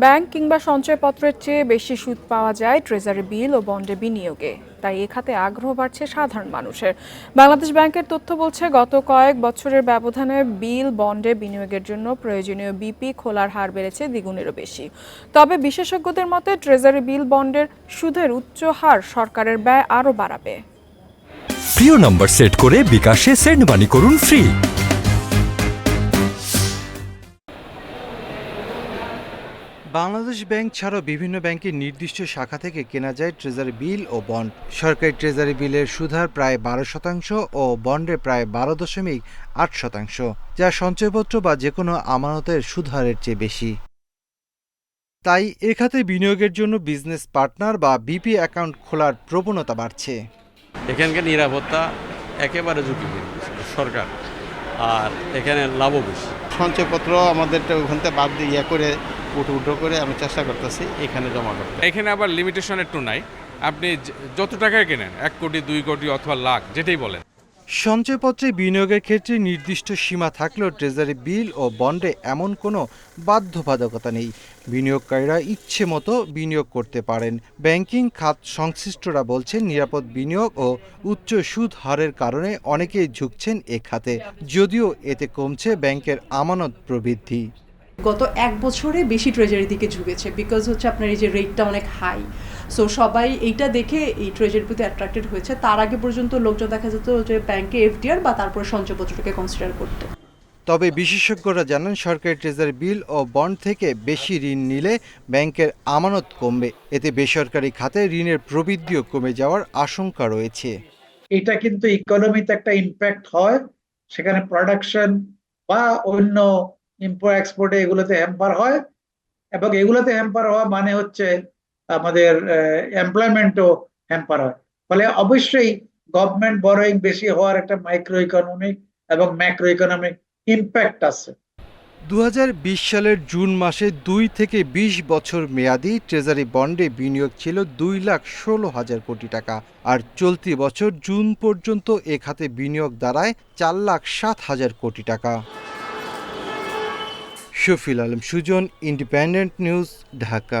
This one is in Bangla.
ব্যাংক কিংবা সঞ্চয়পত্রের চেয়ে বেশি সুদ পাওয়া যায় ট্রেজারি বিল ও বন্ডে বিনিয়োগে। তাই এ খাতে আগ্রহ বাড়ছে সাধারণ মানুষের। বাংলাদেশ ব্যাংকের তথ্য বলছে, গত কয়েক বছরের ব্যবধানে বিল, বন্ডে বিনিয়োগের জন্য প্রয়োজনীয় বিপি খোলার হার বেড়েছে দ্বিগুণেরও বেশি। তবে বিশেষজ্ঞদের মতে, ট্রেজারি বিল, বন্ডের সুদের উচ্চ হার সরকারের ব্যয় আরও বাড়াবে। প্রিয় নম্বর সেট করে বিকাশে সেন্ড মানি করুন ফ্রি। বাংলাদেশ ব্যাংক ছাড়াও বিভিন্ন ব্যাংকের নির্দিষ্ট শাখা থেকে কেনা যায় ট্রেজারি বিল ও বন্ড। সরকারি ট্রেজারি বিলের সুদহার প্রায় বারো শতাংশ ও বন্ডে প্রায় বারো দশমিক আট শতাংশ যা সঞ্চয়পত্র বা যে কোনো আমানতের সুদহারের চেয়ে বেশি। তাই এ খাতে বিনিয়োগের জন্য বিজনেস পার্টনার বা বিপি অ্যাকাউন্ট খোলার প্রবণতা বাড়ছে। এখানকার নিরাপত্তা একেবারে ঝুঁকিপূর্ণ সরকার আর এখানে লাভও বেশি। সঞ্চয়পত্র আমাদেরটা ওখান থেকে বাদ দিয়ে ইয়ে করে উঠো উঠো করে আমি চেষ্টা করতেছি এখানে জমা করতে। এখানে আবার লিমিটেশন একটু নাই। আপনি যত টাকায় কেনেন এক কোটি দুই কোটি অথবা লাখ যেটাই বলেন। সঞ্চয়পত্রে বিনিয়োগের ক্ষেত্রে নির্দিষ্ট সীমা থাকলেও ট্রেজারি বিল ও বন্ডে এমন কোনো বাধ্যবাধকতা নেই। বিনিয়োগকারীরা ইচ্ছে মতো বিনিয়োগ করতে পারেন। ব্যাংকিং খাত সংশ্লিষ্টরা বলছেন নিরাপদ বিনিয়োগ ও উচ্চ সুদ হারের কারণে অনেকেই ঝুঁকছেন এ খাতে যদিও এতে কমছে ব্যাংকের আমানত প্রবৃদ্ধি। গত এক বছরে বেশি ট্রেজারি দিকে ঝুঁকেছে বিকজ হচ্ছে আপনার এই যে রেটটা অনেক হাই সো সবাই এইটা দেখে এই ট্রেজারির প্রতি অ্যাট্রাক্টেড হয়েছে। তার আগে পর্যন্ত লোকজন দেখা যেত যে ব্যাংকে এফডিআর বা তারপরে সঞ্চয়পত্রটাকে কনসিডার করতো। তবে বিশেষজ্ঞরা জানান সরকারি ট্রেজারি বিল ও বন্ড থেকে বেশি ঋণ নিলে ব্যাংকের আমানত কমবে। এতে বেসরকারি খাতে ঋণের প্রবৃদ্ধিও কমে যাওয়ার আশঙ্কা রয়েছে। এটা কিন্তু ইকোনমিতে একটা ইম্প্যাক্ট হয়। সেখানে প্রোডাকশন বা অন্য ইম্পোর্ট এক্সপোর্টে এগুলোতে হ্যাম্পার হয়। এবং এগুলোতে হ্যাম্পার হওয়া মানে হচ্ছে আমাদের এমপ্লয়মেন্টও হ্যাম্পার হয়। ফলে অবশ্যই গভর্নমেন্ট বরোয়িং বেশি হওয়ার একটা মাইক্রো ইকোনমিক এবং ম্যাক্রো ইকোনমিক ইম্প্যাক্ট আছে। দু হাজার বিশ সালের জুন মাসে দুই থেকে ২০ বছর মেয়াদি ট্রেজারি বন্ডে বিনিয়োগ ছিল দুই লাখ ষোলো হাজার কোটি টাকা। আর চলতি বছর জুন পর্যন্ত এ খাতে বিনিয়োগ দাঁড়ায় চার লাখ সাত হাজার কোটি টাকা। Shafil Alam Sujan Independent News Dhaka